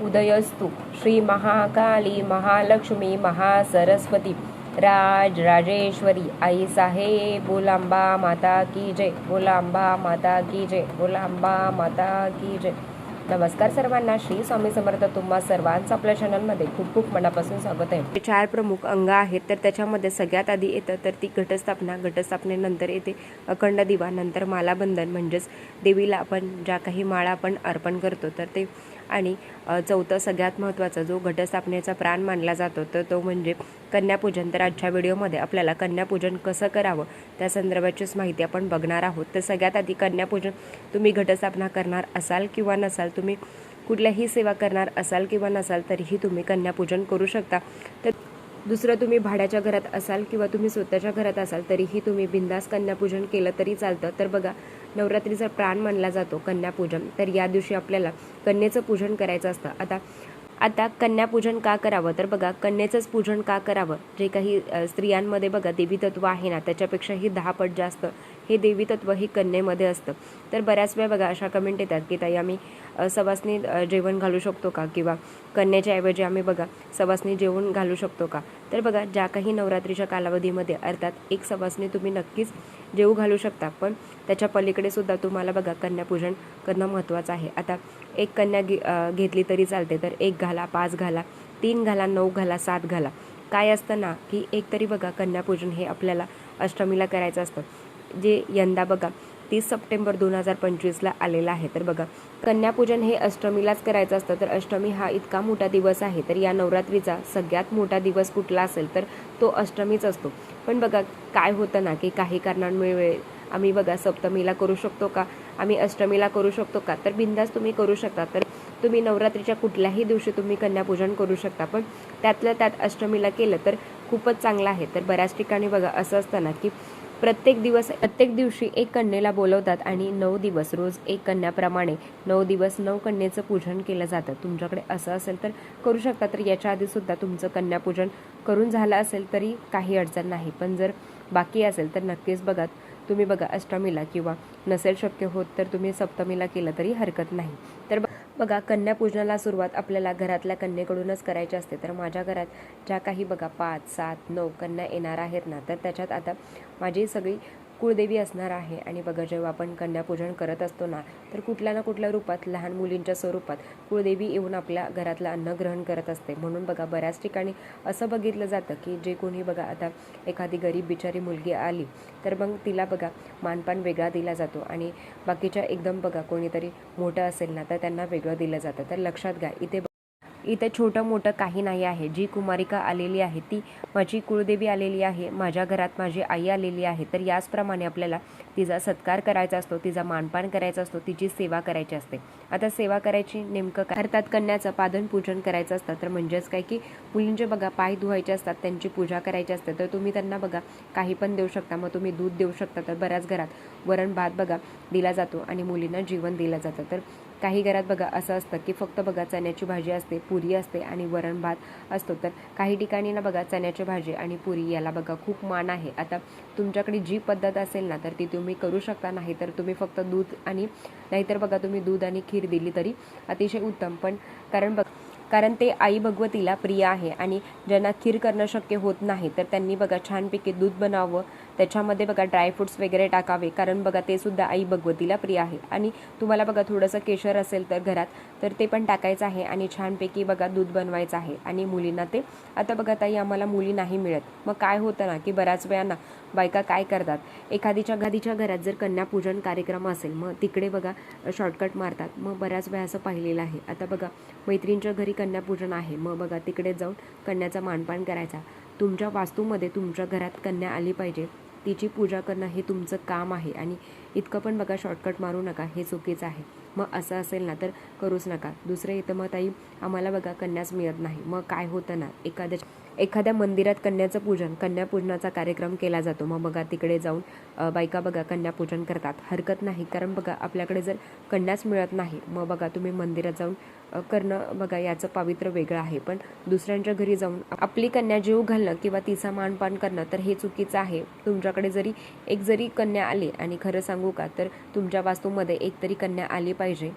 उदयस्तु। श्री महाकाली महालक्ष्मी महासरस्वती। राज राजेश्वरी आई साहेब बोलांबा माता की जय। बोलांबा माता की जय। बोलांबा माता की जय। नमस्कार सर्वांना श्री स्वामी समर्थ तुम्हा सर्वांचं आपल्या चॅनलमध्ये खूप खूप मनापासून स्वागत आहे. चार प्रमुख अंग आहेत तर त्याच्यामध्ये सगळ्यात आधी येतं तर ती घटस्थापना घटस्थापनेनंतर येते अखंड दिवा नंतर मालाबंधन म्हणजेच देवीला आपण ज्या काही माळा आपण अर्पण करतो तर ते आणि चौथं सगळ्यात महत्त्वाचा जो घटस्थापनेचा प्राण मानला जातो तर तो म्हणजे कन्यापूजन. तर आजच्या व्हिडिओमध्ये आपल्याला कन्यापूजन कसं करावं त्या संदर्भाचीच माहिती आपण बघणार आहोत. तर सगळ्यात आधी कन्यापूजन तुम्ही घटस्थापना करणार असाल किंवा नसाल तुम्ही कुठल्याही सेवा करणार असाल किंवा नसाल तरीही तुम्ही कन्यापूजन करू शकता. तर दुसरं तुम्ही भाड्याच्या घरात असाल किंवा तुम्ही स्वतःच्या घरात असाल तरीही तुम्ही बिंदास कन्यापूजन केलं तरी चालतं. तर बघा नवरात्रीचा प्राण मानला जातो कन्यापूजन. तर या दिवशी आपल्याला कन्येचं पूजन करायचं असतं. आता आता कन्यापूजन का करावं? तर बघा कन्येचंच पूजन का करावं? जे काही स्त्रियांमध्ये बघा देवीतत्व आहे ना त्याच्यापेक्षाही दहा पट जास्त हे देवी तत्व हे कन्येमध्ये असतं. तर बऱ्याच वेळा बघा अशा कमेंट येतात की ताई आम्ही सवासनी जेवण घालू शकतो का? किंवा कन्याच्या ऐवजी आम्ही बघा सवासनी जेवण घालू शकतो का? तर बघा ज्या काही नवरात्रीच्या कालावधीमध्ये अर्थात एक सवासनी तुम्ही नक्कीच जेवू घालू शकता. पण त्याच्या पलीकडे सुद्धा तुम्हाला बघा कन्यापूजन करणं महत्त्वाचं आहे. आता एक कन्या घे घेतली तरी चालते. तर एक घाला पाच घाला तीन घाला नऊ घाला सात घाला. काय असतं ना की एक तरी बघा कन्यापूजन हे आपल्याला अष्टमीला करायचं असतं. जे यंदा बघा तीस सप्टेंबर दोन हजार पंचवीसला आलेलं आहे. तर बघा कन्यापूजन हे अष्टमीलाच करायचं असतं. तर अष्टमी हा इतका मोठा दिवस आहे. तर या नवरात्रीचा सगळ्यात मोठा दिवस कुठला असेल तर तो अष्टमीच असतो. पण बघा काय होतं ना की काही कारणांमुळे आम्ही बघा सप्तमीला करू शकतो का? आम्ही अष्टमीला करू शकतो का? तर बिंदास तुम्ही करू शकता. तर तुम्ही नवरात्रीच्या कुठल्याही दिवशी तुम्ही कन्यापूजन करू शकता. पण त्यातल्या त्यात अष्टमीला केलं तर खूपच चांगलं आहे. तर बऱ्याच ठिकाणी बघा असं असतं ना की प्रत्येक दिवस प्रत्येक दिवशी एक कन्येला बोलवतात आणि नऊ दिवस रोज एक कन्याप्रमाणे नऊ दिवस नऊ कन्येचं पूजन केलं जातं. तुमच्याकडे असं असेल तर करू शकता तर याच्या आधीसुद्धा तुमचं कन्यापूजन करून झालं असेल तरी काही अडचण नाही. पण जर बाकी असेल तर नक्कीच बघा तुम्ही बघा अष्टमीला किंवा नसेल शक्य होत तर तुम्ही सप्तमीला केलं तरी हरकत नाही. तर ब- बघा कन्यापूजनाला सुरुवात आपल्याला घरातल्या कन्येकडूनच करायची असते. तर माझ्या घरात ज्या काही बघा पाच सात नऊ कन्या येणार आहेत ना तर त्याच्यात आता माझी सगळी कुळदेवी असणार आहे. आणि बघा जेव्हा आपण कन्यापूजन करत असतो ना तर कुठल्या ना कुठल्या रूपात लहान मुलींच्या स्वरूपात कुळदेवी येऊन आपल्या घरातलं अन्न ग्रहण करत असते. म्हणून बघा बऱ्याच ठिकाणी असं बघितलं जातं की जे कोणी बघा आता एखादी गरीब बिचारी मुलगी आली तर मग तिला बघा मानपान वेगळा दिला जातो. आणि बाकीच्या एकदम बघा कोणीतरी मोठं असेल ना तर त्यांना वेगळं दिलं जातं. तर लक्षात घ्या इथे इथं छोटं मोठं काही नाही आहे. जी कुमारिका आलेली आहे ती माझी कुळदेवी आलेली आहे माझ्या घरात माझी आई आलेली आहे. तर याचप्रमाणे आपल्याला तिचा सत्कार करायचा असतो तिचा मानपान करायचा असतो तिची सेवा करायची असते. आता सेवा करायची नेमकं काय? अर्थात कन्याचं पादन पूजन करायचं असतं. तर म्हणजेच काय की मुलींचे बघा पाय धुवायचे असतात त्यांची पूजा करायची असते. तर तुम्ही त्यांना बघा काही पण देऊ शकता. मग तुम्ही दूध देऊ शकता. तर बऱ्याच घरात वरण भात बघा दिला जातो आणि मुलींना जीवन दिलं जातं. तर काही घरात बघा असं असतं की फक्त बघा चण्याची भाजी असते पुरी असते आणि वरण भात असतो. तर काही ठिकाणी ना बघा चण्याची भाजी आणि पुरी याला बघा खूप मान आहे. आता तुमच्याकडे जी पद्धत असेल ना तर ती तुम्ही करू शकता. नाही तर तुम्ही फक्त दूध आणि नाहीतर बघा तुम्ही दूध आणि खीर दिली तरी अतिशय उत्तम. पण कारण बघ कारण ते आई भगवतीला प्रिय आहे आणि ज्यांना खीर करणं शक्य होत नाही तर त्यांनी बघा छानपैकी दूध बनावं त्याच्यामध्ये बघा ड्रायफ्रुट्स वगैरे टाकावे. कारण बघा ते सुद्धा आई भगवतीला प्रिय आहे. आणि तुम्हाला बघा थोडंसं केशर असेल तर घरात तर ते पण टाकायचं आहे आणि छानपैकी बघा दूध बनवायचं आहे. आणि मुलींना ते आता बघा ताई आम्हाला मुली नाही मिळत. मग काय होतं ना की बऱ्याच वेळा बायका काय करतात? एखादीच्या गादीच्या घरात जर कन्यापूजन कार्यक्रम असेल मग तिकडे बघा शॉर्टकट मारतात. मग बऱ्याच वेळा असं पाहिलेलं आहे. आता बघा मैत्रिणीच्या घरी कन्यापूजन आहे. मग बघा तिकडे जाऊन कन्याचा मानपान करायचा. तुमच्या वास्तूमध्ये तुमच्या घरात कन्या आली पाहिजे. तिची पूजा करणं हे तुमचं काम आहे आणि इतकं पण बघा शॉर्टकट मारू नका हे चुकीचं आहे. मग असं असेल ना तर करूच नका. दुसरं येतं मग ताई आम्हाला बघा कन्याच मिळत नाही. मग काय होतं ना एखाद्या एखाद्या मंदिरात कन्याचं पूजन कन्यापूजनाचा कार्यक्रम केला जातो. मग बघा तिकडे जाऊन बायका बघा कन्यापूजन करतात. हरकत नाही कारण बघा आपल्याकडे जर कन्याच मिळत नाही मग बघा तुम्ही मंदिरात जाऊन करणं बघा याचं पावित्र्य वेगळं आहे. पण दुसऱ्यांच्या घरी जाऊन आपली कन्या जीव घालणं किंवा तिचा मानपान करणं तर हे चुकीचं आहे. तुमच्याकडे जरी एक जरी कन्या आली आणि खरं सांगू का तर तुमच्या वास्तूमध्ये एक तरी कन्या आली पाहिजे.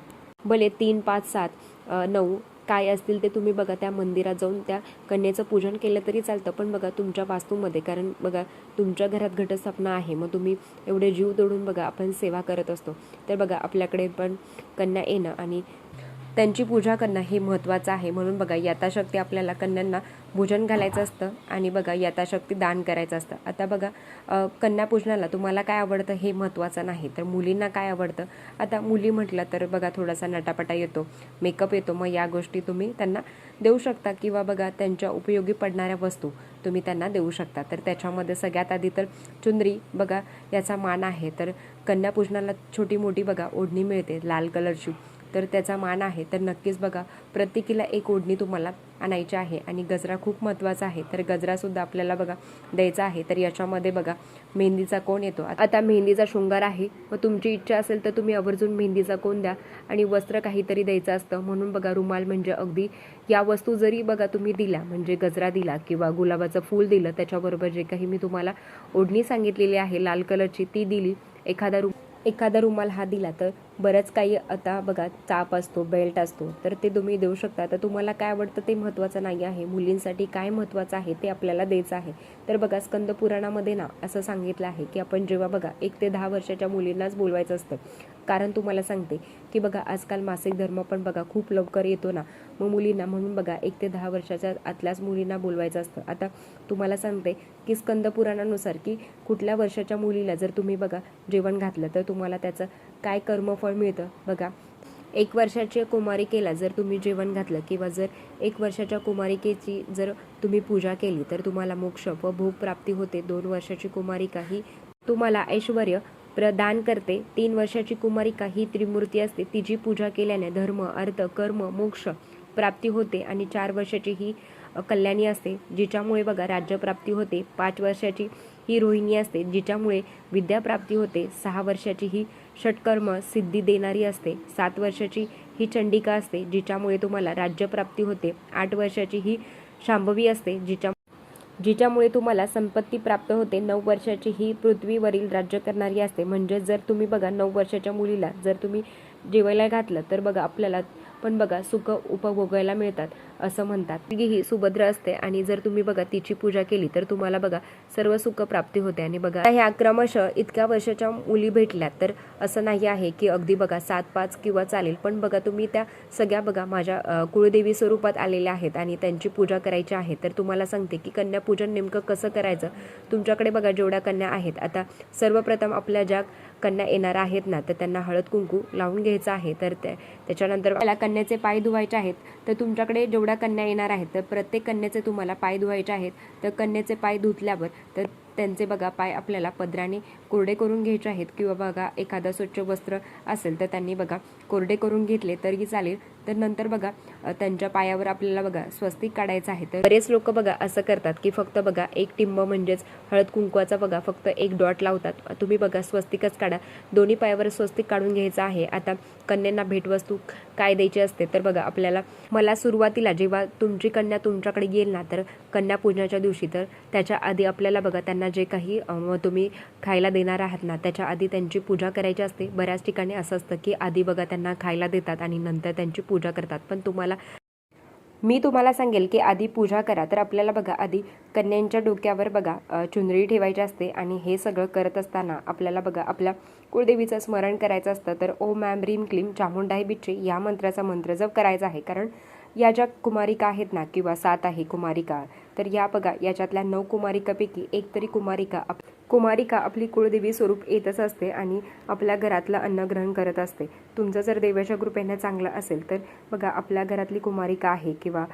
भले तीन पाच सात नऊ काय असतील ते तुम्ही बघा त्या मंदिरात जाऊन त्या कन्येचं पूजन केलं तरी चालतं. पण बघा तुमच्या वास्तूमध्ये कारण बघा तुमच्या घरात घटस्थापना आहे मग तुम्ही एवढे जीव तोडून बघा आपण सेवा करत असतो. तर बघा आपल्याकडे पण कन्या येणं आणि त्यांची पूजा करणं हे महत्त्वाचं आहे. म्हणून बघा यथाशक्ती आपल्याला कन्यांना भोजन घालायचं असतं आणि बघा यथाशक्ती दान करायचं असतं. आता बघा कन्यापूजनाला कन्या पूजनाला तुम्हाला काय आवडतं हे महत्त्वाचं नाही तर मुलींना काय आवडतं? आता मुली म्हटलं तर बघा थोडासा नटापटा येतो मेकअप येतो मग या गोष्टी तुम्ही त्यांना देऊ शकता किंवा बघा त्यांच्या उपयोगी पडणाऱ्या वस्तू तुम्ही त्यांना देऊ शकता. तर त्याच्यामध्ये सगळ्यात आधी तर चुंदरी बघा याचा मान आहे. तर कन्यापूजनाला छोटी मोठी बघा ओढणी मिळते लाल कलरची. तर त्याचा मान आहे. तर नक्कीच बघा प्रत्येकीला एक ओढणी तुम्हाला आणायची आहे आणि गजरा खूप महत्त्वाचा आहे. तर गजरासुद्धा आपल्याला बघा द्यायचा आहे. तर याच्यामध्ये बघा मेहंदीचा कोण येतो? आता मेहंदीचा शृंगार आहे. व तुमची इच्छा असेल तर तुम्ही आवर्जून मेहंदीचा कोण द्या आणि वस्त्र काहीतरी द्यायचं असतं. म्हणून बघा रुमाल म्हणजे अगदी या वस्तू जरी बघा तुम्ही दिल्या म्हणजे गजरा दिला किंवा गुलाबाचं फूल दिलं त्याच्याबरोबर जे काही मी तुम्हाला ओढणी सांगितलेली आहे लाल कलरची ती दिली. एखादा रु एखादा रुमाल हा दिला तर बरंच काही आता बघा चाप असतो बेल्ट असतो तर ते तुम्ही देऊ शकता. तर तुम्हाला काय आवडतं ते महत्त्वाचं नाही आहे. मुलींसाठी काय महत्त्वाचं आहे ते आपल्याला द्यायचं आहे. तर बघा स्कंद पुराणामध्ये ना असं सांगितलं आहे की आपण जेव्हा बघा एक ते दहा वर्षाच्या मुलींनाच बोलवायचं असतं. कारण तुम्हाला सांगते की बघा आजकाल मासिक धर्म पण बघा खूप लवकर येतो ना. मग मुलींना म्हणून बघा एक ते दहा वर्षाच्या आतल्याच मुलींना बोलवायचं असतं. आता तुम्हाला सांगते की स्कंद पुराणानुसार की कुठल्या वर्षाच्या मुलीला जर तुम्ही बघा जेवण घातलं तर तुम्हाला त्याचं काय कर्मफळ मिळतं? बघा एक वर्षाच्या कुमारिकेला जर तुम्ही जेवण घातलं किंवा जर एक वर्षाच्या कुमारिकेची जर तुम्ही पूजा केली तर तुम्हाला मोक्ष व भूक प्राप्ती होते. दोन वर्षाची कुमारिका ही तुम्हाला ऐश्वर प्रदान करते. तीन वर्षाची कुमारिका ही त्रिमूर्ती असते. तिची पूजा केल्याने धर्म अर्थ कर्म मोक्ष प्राप्ती होते आणि चार वर्षाची ही कल्याणी असते जिच्यामुळे बघा राज्यप्राप्ती होते. पाच वर्षाची ही रोहिणी असते जिच्यामुळे विद्याप्राप्ती होते. सहा वर्षाची ही षटकर्म सिद्धी देणारी असते. सात वर्षाची ही चंडिका असते जिच्यामुळे तुम्हाला राज्यप्राप्ती होते. आठ वर्षाची ही शांभवी असते जिच्या जिच्यामुळे तुम्हाला संपत्ती प्राप्त होते. नऊ वर्षाची ही पृथ्वीवरील राज्य करणारी असते. म्हणजे जर तुम्ही बघा नऊ वर्षाच्या मुलीला जर तुम्ही जेवायला घातलं तर बघा आपल्याला पण बघा सुख उपभोगायला मिळतात. असं म्हणतात. मुलगी ही सुभद्र असते आणि जर तुम्ही बघा तिची पूजा केली तर तुम्हाला बघा सर्व सुख प्राप्ती होते. आणि बघा ह्या क्रमशः इतक्या वर्षाच्या मुली भेटल्या तर असं नाही आहे की अगदी बघा सात पाच किंवा चालेल पण बघा तुम्ही त्या सगळ्या बघा माझ्या कुळदेवी स्वरूपात आलेल्या आहेत आणि त्यांची पूजा करायची आहे. तर तुम्हाला सांगते की कन्यापूजन नेमकं कसं करायचं? तुमच्याकडे बघा जेवढ्या कन्या आहेत. आता सर्वप्रथम आपल्या ज्या कन्या येणार आहेत ना तर त्यांना हळद कुंकू लावून घ्यायचं आहे. तर त्या त्याच्यानंतर मला कन्याचे पाय धुवायचे आहेत. तर तुमच्याकडे जेवढ्या कन्या येणार आहेत तर प्रत्येक कन्याचे तुम्हाला पाय धुवायचे आहेत. तर कन्याचे पाय धुतल्यावर तर त्यांचे बघा पाय आपल्याला पदराने कोरडे करून घ्यायचे आहेत. किंवा बघा एखादा स्वच्छ वस्त्र असेल तर त्यांनी बघा कोरडे करून घेतले तरी चालेल. तर नंतर बघा त्यांच्या पायावर आपल्याला बघा स्वस्तिक काढायचं आहे. तर बरेच लोक बघा असं करतात की फक्त बघा एक टिंब म्हणजेच हळद कुंकवाचा बघा फक्त एक डॉट लावतात. तुम्ही बघा स्वस्तिकच काढा. दोन्ही पायावर स्वस्तिक काढून घ्यायचं आहे. आता कन्यांना भेटवस्तू काय द्यायची असते तर बघा आपल्याला मला सुरुवातीला जेव्हा तुमची कन्या तुमच्याकडे येईल ना तर कन्या पूजनाच्या दिवशी तर त्याच्या आधी आपल्याला बघा त्यांना जे काही तुम्ही खायला देणार आहात ना त्याच्या आधी त्यांची पूजा करायची असते. बऱ्याच ठिकाणी असं असतं की आधी बघा त्यांना खायला देतात आणि नंतर त्यांची पूजा करतात. पण तुम्हाला मी तुम्हाला सांगेल की आधी पूजा करा. तर आपल्याला बघा आधी कन्यांच्या डोक्यावर बघा चुनरी ठेवायची असते आणि हे सगळं करत असताना आपल्याला बघा आपल्या कुळदेवीचं स्मरण करायचं असतं. तर ओ मॅम रीम क्लीम चामुंडाई बिच्चे या मंत्राचा मंत्र जप करायचा आहे. कारण या ज्या कुमारिका आहेत ना किंवा सात आहे कुमारिका तर या बघा याच्यातल्या नऊ कुमारिकापैकी एक तरी कुमारिका आप कुमारिका आपली कुळदेवी स्वरूप येतच असते आणि आपल्या घरातलं अन्न ग्रहण करत असते. तुमचं जर देवाच्या कृपेनं चांगलं असेल तर बघा आपल्या घरातली कुमारिका आहे किंवा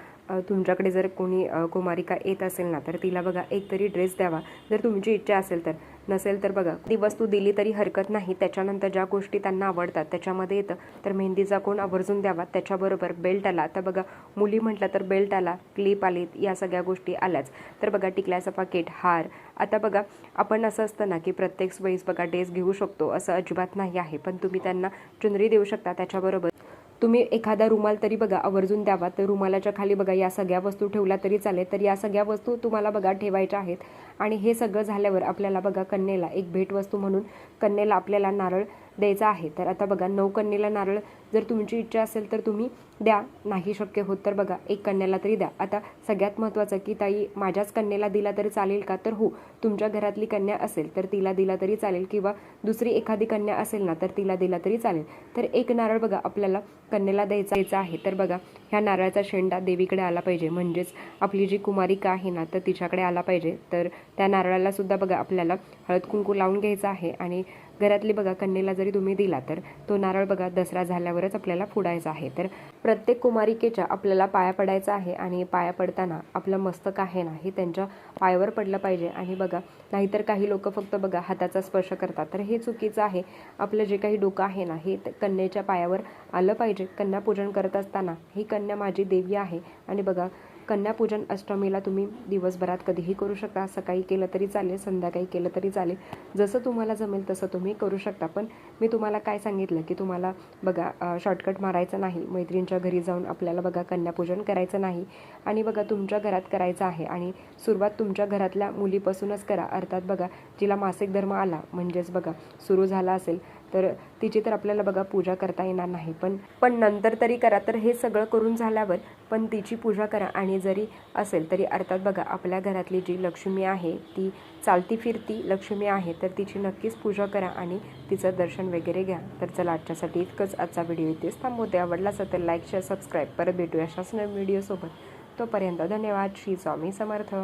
तुमच्याकडे जर कोणी कुमारिका येत असेल ना तर तिला बघा एक तरी ड्रेस द्यावा. जर तुमची इच्छा असेल तर. नसेल तर बघा ती वस्तू दिली तरी हरकत नाही. त्याच्यानंतर ज्या गोष्टी त्यांना आवडतात त्याच्यामध्ये येतं. तर मेहंदीचा कोण आवर्जून द्यावा? त्याच्याबरोबर बेल्ट आला. तर बघा मुली म्हटलं तर बेल्ट आला क्लिप आलीत या सगळ्या गोष्टी आल्याच. तर बघा टिकल्याचं पाकिट हार. आता बघा आपण असं असतं ना की प्रत्येक वेळेस बघा ड्रेस घेऊ शकतो असं अजिबात नाही आहे. पण तुम्ही त्यांना चुनरी देऊ शकता त्याच्याबरोबर. तुम्ही एखादा रुमाल तरी बघा आवर्जून द्यावा. तर रुमालाच्या खाली बघा या सगळ्या वस्तू ठेवल्या तरी चालेल. तर या सगळ्या वस्तू तुम्हाला बघा ठेवायच्या आहेत. आणि हे सगळं झाल्यावर आपल्याला बघा कन्येला एक भेटवस्तू म्हणून कन्येला आपल्याला नारळ द्यायचा आहे. तर आता बघा नऊ कन्येला नारळ जर तुमची इच्छा असेल तर तुम्ही द्या. नाही शक्य होत तर बघा एक कन्याला तरी द्या. आता सगळ्यात महत्त्वाचं की ताई माझ्याच कन्येला दिला तरी चालेल का? तर हो तुमच्या घरातली कन्या असेल तर तिला दिला तरी चालेल किंवा दुसरी एखादी कन्या असेल ना तर तिला दिला तरी चालेल. तर एक नारळ बघा आपल्याला कन्येला द्यायचा द्यायचा आहे. तर बघा ह्या नारळाचा शेंडा देवीकडे आला पाहिजे. म्हणजेच आपली जी कुमारिका आहे ना तर तिच्याकडे आला पाहिजे. तर त्या नारळाला सुद्धा बघा आपल्याला हळद कुंकू लावून घ्यायचं आहे आणि घरातली बघा कन्येला जरी तुम्ही दिला तर तो नारळ बघा दसरा झाल्यावरच आपल्याला फोडायचा आहे. तर प्रत्येक कुमारिकेच्या आपल्याला पाया पडायचा आहे आणि पाया पडताना आपलं मस्तक आहे ना हे त्यांच्या पायावर पडलं पाहिजे. आणि बघा नाहीतर काही लोक फक्त बघा हाताचा स्पर्श करतात. तर हे चुकीचं आहे. आपलं जे काही डोकं आहे ना हे कन्येच्या पायावर आलं पाहिजे. कन्या पूजन करत असताना ही कन्या माझी देवी आहे. आणि बघा कन्यापूजन अष्टमीला तुम्ही दिवसभरात कधीही करू शकता. सकाळी केलं तरी चालेल संध्याकाळी केलं तरी चालेल. जसं तुम्हाला जमेल तसं तुम्ही करू शकता. पण मी तुम्हाला काय सांगितलं की तुम्हाला बघा शॉर्टकट मारायचं नाही. मैत्रिणीच्या घरी जाऊन आपल्याला बघा कन्यापूजन करायचं नाही. आणि बघा तुमच्या घरात करायचं आहे. आणि सुरुवात तुमच्या घरातल्या मुलीपासूनच करा. अर्थात बघा जिला मासिक धर्म आला म्हणजेच बघा सुरू झाला असेल तर तिची तर आपल्याला बघा पूजा करता येणार नाही. पण पण नंतर तरी करा. तर हे सगळं करून झाल्यावर पण तिची पूजा करा. आणि जरी असेल तरी अर्थात बघा आपल्या घरातली जी लक्ष्मी आहे ती चालती फिरती लक्ष्मी आहे तर तिची नक्कीच पूजा करा आणि तिचं दर्शन वगैरे घ्या. तर चला आजच्यासाठी इतकंच. आजचा व्हिडिओ इथेच थांबवते. आवडला तर लाईक शेअर सबस्क्राईब परत भेटूया अशाच व्हिडिओसोबत तोपर्यंत धन्यवाद. श्री स्वामी समर्थ.